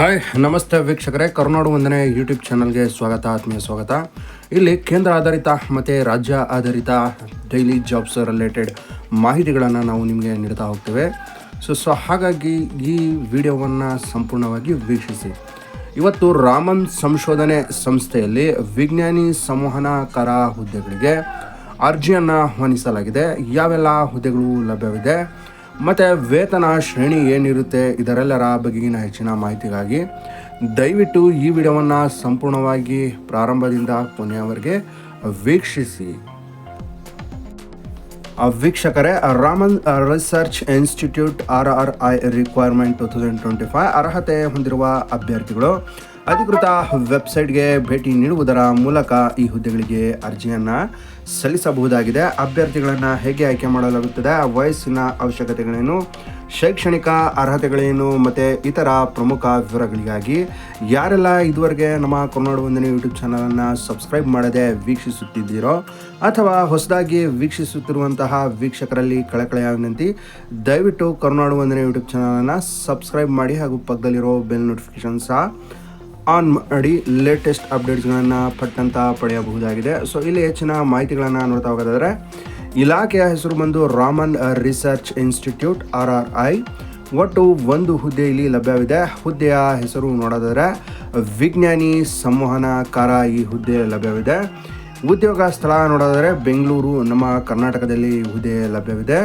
Hi, ನಮಸ್ತೆ ವೀಕ್ಷಕರೇ. ಕರುನಾಡು ಒಂದನೇ ಯೂಟ್ಯೂಬ್ ಚಾನಲ್ಗೆ ಸ್ವಾಗತ, ಆತ್ಮೀಯ ಸ್ವಾಗತ. ಇಲ್ಲಿ ಕೇಂದ್ರ ಆಧಾರಿತ ಮತ್ತು ರಾಜ್ಯ ಆಧಾರಿತ ಡೈಲಿ ಜಾಬ್ಸ್ ರಿಲೇಟೆಡ್ ಮಾಹಿತಿಗಳನ್ನು ನಾವು ನಿಮಗೆ ನೀಡ್ತಾ ಹೋಗ್ತೇವೆ. ಸೊ ಸೊ ಹಾಗಾಗಿ ಈ ವಿಡಿಯೋವನ್ನು ಸಂಪೂರ್ಣವಾಗಿ ವೀಕ್ಷಿಸಿ. ಇವತ್ತು ರಾಮನ್ ಸಂಶೋಧನೆ ಸಂಸ್ಥೆಯಲ್ಲಿ ವಿಜ್ಞಾನಿ ಸಂವಹನಕಾರ ಹುದ್ದೆಗಳಿಗೆ ಅರ್ಜಿಯನ್ನು ಆಹ್ವಾನಿಸಲಾಗಿದೆ ಯಾವೆಲ್ಲ ಹುದ್ದೆಗಳು ಲಭ್ಯವಿದೆ? ಮತ್ತು ವೇತನ ಶ್ರೇಣಿ ಏನಿರುತ್ತೆ ಇದರೆಲ್ಲರ ಬಗೆಗಿನ ಹೆಚ್ಚಿನ ಮಾಹಿತಿಗಾಗಿ ದಯವಿಟ್ಟು ಈ ವಿಡಿಯೋವನ್ನು ಸಂಪೂರ್ಣವಾಗಿ ಪ್ರಾರಂಭದಿಂದ ಕೊನೆಯವರೆಗೆ ವೀಕ್ಷಿಸಿ. ವೀಕ್ಷಕರೇ, Raman research institute R R I requirement two thousand twenty five ಅರ್ಹತೆ ಹೊಂದಿರುವ ಅಭ್ಯರ್ಥಿಗಳು ಅಧಿಕೃತ ವೆಬ್ಸೈಟ್ಗೆ ಭೇಟಿ ನೀಡುವುದರ ಮೂಲಕ ಈ ಹುದ್ದೆಗಳಿಗೆ ಅರ್ಜಿಯನ್ನು ಸಲ್ಲಿಸಬಹುದಾಗಿದೆ. ಅಭ್ಯರ್ಥಿಗಳನ್ನು ಹೇಗೆ ಆಯ್ಕೆ ಮಾಡಲಾಗುತ್ತದೆ, ವಯಸ್ಸಿನ ಅವಶ್ಯಕತೆಗಳೇನು, ಶೈಕ್ಷಣಿಕ ಅರ್ಹತೆಗಳೇನು ಮತ್ತು ಇತರ ಪ್ರಮುಖ ವಿವರಗಳಿಗಾಗಿ ಯಾರೆಲ್ಲ ಇದುವರೆಗೆ ನಮ್ಮ ಕನ್ನಡ ವಂದನೆ ಯೂಟ್ಯೂಬ್ ಚಾನಲನ್ನು ಸಬ್ಸ್ಕ್ರೈಬ್ ಮಾಡದೆ ವೀಕ್ಷಿಸುತ್ತಿದ್ದೀರೋ ಅಥವಾ ಹೊಸದಾಗಿ ವೀಕ್ಷಿಸುತ್ತಿರುವಂತಹ ವೀಕ್ಷಕರಲ್ಲಿ ಕಳಕಳೆಯ ವಿನಂತಿ, ದಯವಿಟ್ಟು ಕರ್ನಾಡು ವಂದನೆ ಯೂಟ್ಯೂಬ್ ಚಾನಲನ್ನು ಸಬ್ಸ್ಕ್ರೈಬ್ ಮಾಡಿ ಹಾಗೂ ಪಕ್ಕದಲ್ಲಿರೋ ಬೆಲ್ ನೋಟಿಫಿಕೇಷನ್ ಸಹ ಆನ್ ಮಾಡಿ ಲೇಟೆಸ್ಟ್ ಅಪ್ಡೇಟ್ಸ್ಗಳನ್ನು ಪಟ್ಟಂತ ಪಡೆಯಬಹುದಾಗಿದೆ. ಸೊ ಇಲ್ಲಿ ಹೆಚ್ಚಿನ ಮಾಹಿತಿಗಳನ್ನು ನೋಡ್ತಾ ಹೋಗೋದಾದರೆ, ಇಲಾಖೆಯ ಹೆಸರು ಬಂದು Raman research institute, R R I. ಒಟ್ಟು ಒಂದು ಹುದ್ದೆ ಇಲ್ಲಿ ಲಭ್ಯವಿದೆ. ಹುದ್ದೆಯ ಹೆಸರು ನೋಡೋದಾದರೆ, ವಿಜ್ಞಾನಿ ಸಂವಹನಕಾರ ಈ ಹುದ್ದೆ ಲಭ್ಯವಿದೆ. ಉದ್ಯೋಗ ಸ್ಥಳ ನೋಡೋದಾದರೆ, ಬೆಂಗಳೂರು, ನಮ್ಮ ಕರ್ನಾಟಕದಲ್ಲಿ ಈ ಹುದ್ದೆ ಲಭ್ಯವಿದೆ.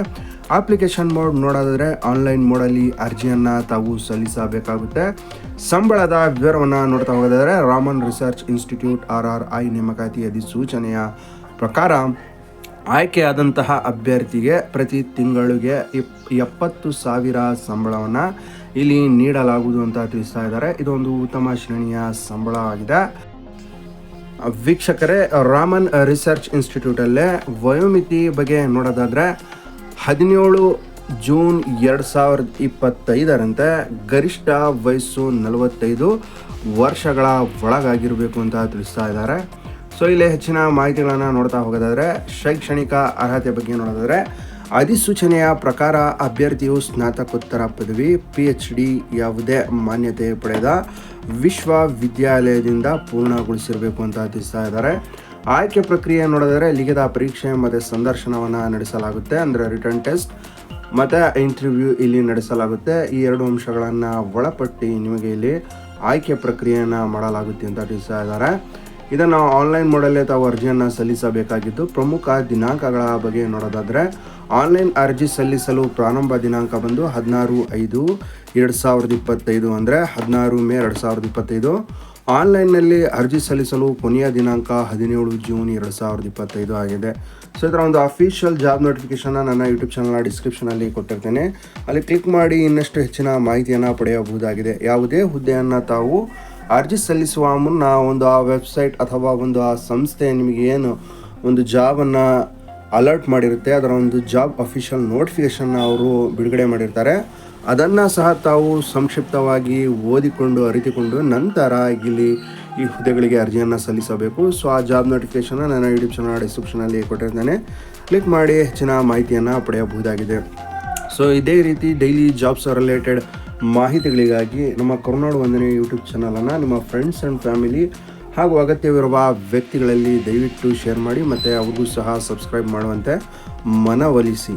ಅಪ್ಲಿಕೇಶನ್ ಮೋಡ್ ನೋಡೋದಾದರೆ ಆನ್ಲೈನ್ ಮೋಡಲ್ಲಿ ಅರ್ಜಿಯನ್ನು ತಾವು ಸಲ್ಲಿಸಬೇಕಾಗುತ್ತೆ. ಸಂಬಳದ ವಿವರವನ್ನು ನೋಡ್ತಾ ಹೋಗೋದಾದರೆ Raman research institute R R I ನೇಮಕಾತಿ ಅಧಿಸೂಚನೆಯ ಪ್ರಕಾರ ಆಯ್ಕೆಯಾದಂತಹ ಅಭ್ಯರ್ಥಿಗೆ ಪ್ರತಿ ತಿಂಗಳಿಗೆ ಎಪ್ಪತ್ತು ಸಾವಿರ ಸಂಬಳವನ್ನು ಇಲ್ಲಿ ನೀಡಲಾಗುವುದು ಅಂತ ತಿಳಿಸ್ತಾ ಇದ್ದಾರೆ. ಇದೊಂದು ಉತ್ತಮ ಶ್ರೇಣಿಯ ಸಂಬಳ ಆಗಿದೆ. ವೀಕ್ಷಕರೇ, ರಾಮನ್ ರಿಸರ್ಚ್ ಇನ್ಸ್ಟಿಟ್ಯೂಟಲ್ಲೇ ವಯೋಮಿತಿ ಬಗ್ಗೆ ನೋಡೋದಾದರೆ ಹದಿನೇಳು ಜೂನ್ ಎರಡು ಸಾವಿರದ ಇಪ್ಪತ್ತೈದರಂತೆ ಗರಿಷ್ಠ ವಯಸ್ಸು ನಲವತ್ತೈದು ವರ್ಷಗಳ ಒಳಗಾಗಿರಬೇಕು ಅಂತ ತಿಳಿಸ್ತಾ ಇದ್ದಾರೆ. ಸೊ, ಇಲ್ಲಿ ಹೆಚ್ಚಿನ ಮಾಹಿತಿಗಳನ್ನು ನೋಡ್ತಾ ಹೋಗೋದಾದರೆ, ಶೈಕ್ಷಣಿಕ ಅರ್ಹತೆ ಬಗ್ಗೆ ನೋಡೋದಾದರೆ, ಅಧಿಸೂಚನೆಯ ಪ್ರಕಾರ ಅಭ್ಯರ್ಥಿಯು ಸ್ನಾತಕೋತ್ತರ ಪದವಿ ಪಿ ಎಚ್ ಡಿ ಯಾವುದೇ ಮಾನ್ಯತೆ ಪಡೆದ ವಿಶ್ವವಿದ್ಯಾಲಯದಿಂದ ಪೂರ್ಣಗೊಳಿಸಿರಬೇಕು ಅಂತ ತಿಳಿಸ್ತಾ ಇದ್ದಾರೆ. ಆಯ್ಕೆ ಪ್ರಕ್ರಿಯೆ ನೋಡಿದರೆ ಲಿಖಿತ ಪರೀಕ್ಷೆ ಮತ್ತು ಸಂದರ್ಶನವನ್ನು ನಡೆಸಲಾಗುತ್ತೆ, ಅಂದರೆ ರಿಟರ್ನ್ ಟೆಸ್ಟ್ ಮತ್ತು ಇಂಟರ್ವ್ಯೂ ಇಲ್ಲಿ ನಡೆಸಲಾಗುತ್ತೆ. ಈ ಎರಡು ಅಂಶಗಳನ್ನು ಒಳಪಟ್ಟು ನಿಮಗೆ ಇಲ್ಲಿ ಆಯ್ಕೆ ಪ್ರಕ್ರಿಯೆಯನ್ನು ಮಾಡಲಾಗುತ್ತೆ ಅಂತ ತಿಳಿಸ್ತಾ ಇದ್ದಾರೆ ಇದನ್ನು ಆನ್ಲೈನ್ ಮೋಡಲ್ಲೇ ತಾವು ಅರ್ಜಿಯನ್ನು ಸಲ್ಲಿಸಬೇಕಾಗಿದ್ದು, ಪ್ರಮುಖ ದಿನಾಂಕಗಳ ಬಗ್ಗೆ ನೋಡೋದಾದರೆ ಆನ್ಲೈನ್ ಅರ್ಜಿ ಸಲ್ಲಿಸಲು ಪ್ರಾರಂಭ ದಿನಾಂಕ ಬಂದು ಹದಿನಾರು ಐದು, ಎರಡು ಸಾವಿರದ ಇಪ್ಪತ್ತೈದು ಅಂದರೆ ಹದಿನಾರು ಮೇ ಎರಡು ಸಾವಿರದ ಇಪ್ಪತ್ತೈದು. ಆನ್ಲೈನ್ನಲ್ಲಿ ಅರ್ಜಿ ಸಲ್ಲಿಸಲು ಕೊನೆಯ ದಿನಾಂಕ ಹದಿನೇಳು ಜೂನ್ ಎರಡು ಸಾವಿರದ ಇಪ್ಪತ್ತೈದು ಆಗಿದೆ. ಸೊ ಇದರ ಒಂದು ಅಫಿಷಿಯಲ್ ಜಾಬ್ ನೋಟಿಫಿಕೇಶನ್ನ ನನ್ನ ಯೂಟ್ಯೂಬ್ ಚಾನಲ್ನ ಡಿಸ್ಕ್ರಿಪ್ಷನಲ್ಲಿ ಕೊಟ್ಟಿರ್ತೇನೆ. ಅಲ್ಲಿ ಕ್ಲಿಕ್ ಮಾಡಿ ಇನ್ನಷ್ಟು ಹೆಚ್ಚಿನ ಮಾಹಿತಿಯನ್ನು ಪಡೆಯಬಹುದಾಗಿದೆ. ಯಾವುದೇ ಹುದ್ದೆಯನ್ನು ತಾವು ಅರ್ಜಿ ಸಲ್ಲಿಸುವ ಮುನ್ನ ಒಂದು ಆ ವೆಬ್ಸೈಟ್ ಅಥವಾ ಒಂದು ಆ ಸಂಸ್ಥೆ ನಿಮಗೆ ಏನು ಒಂದು ಜಾಬನ್ನು ಅಲರ್ಟ್ ಮಾಡಿರುತ್ತೆ, ಅದರ ಒಂದು ಜಾಬ್ ಅಫಿಷಿಯಲ್ ನೋಟಿಫಿಕೇಷನ್ನ ಅವರು ಬಿಡುಗಡೆ ಮಾಡಿರ್ತಾರೆ. ಅದನ್ನು ಸಹ ತಾವು ಸಂಕ್ಷಿಪ್ತವಾಗಿ ಓದಿಕೊಂಡು ಅರಿತುಕೊಂಡು ನಂತರ ಇಲ್ಲಿ ಈ ಹುದ್ದೆಗಳಿಗೆ ಅರ್ಜಿಯನ್ನು ಸಲ್ಲಿಸಬೇಕು. ಸೊ ಆ ಜಾಬ್ ನೋಟಿಫಿಕೇಷನ್ನ ನನ್ನ ಯೂಟ್ಯೂಬ್ ಚಾನಲ್ ಡಿಸ್ಕ್ರಿಪ್ಷನಲ್ಲಿ ಕೊಟ್ಟಿರ್ತೇನೆ. ಕ್ಲಿಕ್ ಮಾಡಿ ಹೆಚ್ಚಿನ ಮಾಹಿತಿಯನ್ನು ಪಡೆಯಬಹುದಾಗಿದೆ. ಸೊ ಇದೇ ರೀತಿ ಡೈಲಿ ಜಾಬ್ಸ್ ರಿಲೇಟೆಡ್ ಮಾಹಿತಿಗಳಿಗಾಗಿ ನಮ್ಮ ಕರುನಾಡು ವಂದನೆ ಯೂಟ್ಯೂಬ್ ಚಾನಲನ್ನು ನಿಮ್ಮ ಫ್ರೆಂಡ್ಸ್ ಆ್ಯಂಡ್ ಫ್ಯಾಮಿಲಿ ಹಾಗೂ ಅಗತ್ಯವಿರುವ ವ್ಯಕ್ತಿಗಳಲ್ಲಿ ದಯವಿಟ್ಟು ಶೇರ್ ಮಾಡಿ ಮತ್ತು ಅವ್ರಿಗೂ ಸಹ ಸಬ್ಸ್ಕ್ರೈಬ್ ಮಾಡುವಂತೆ ಮನವೊಲಿಸಿ.